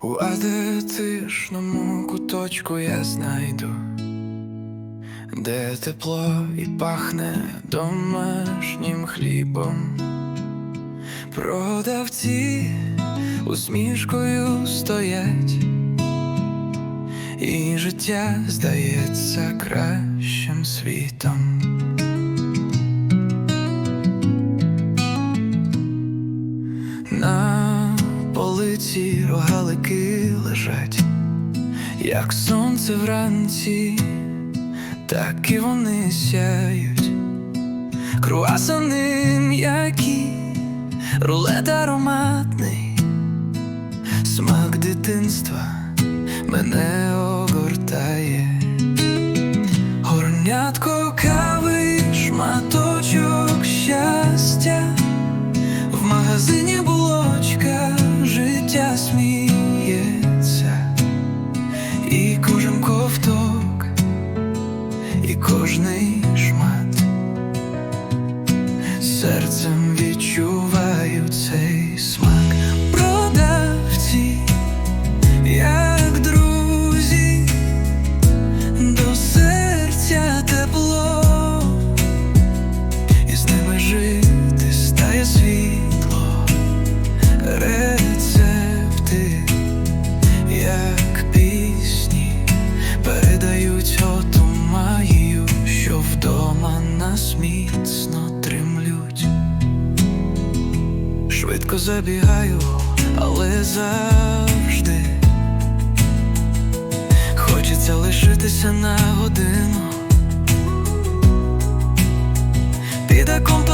У атетичному куточку я знайду, де тепло і пахне домашнім хлібом. Продавці усмішкою стоять, і життя здається кращим світом. На полиці рогалики лежать, як сонце вранці, так і вони сяють, круасани м'які, рулет ароматний, смак дитинства мене огортає, горнятко кави, шматочок щастя. В магазині кожний шмат, серцем відчуваю цей смак. Швидко забігаю, але завжди хочеться лишитися на годину. Під акомпанемент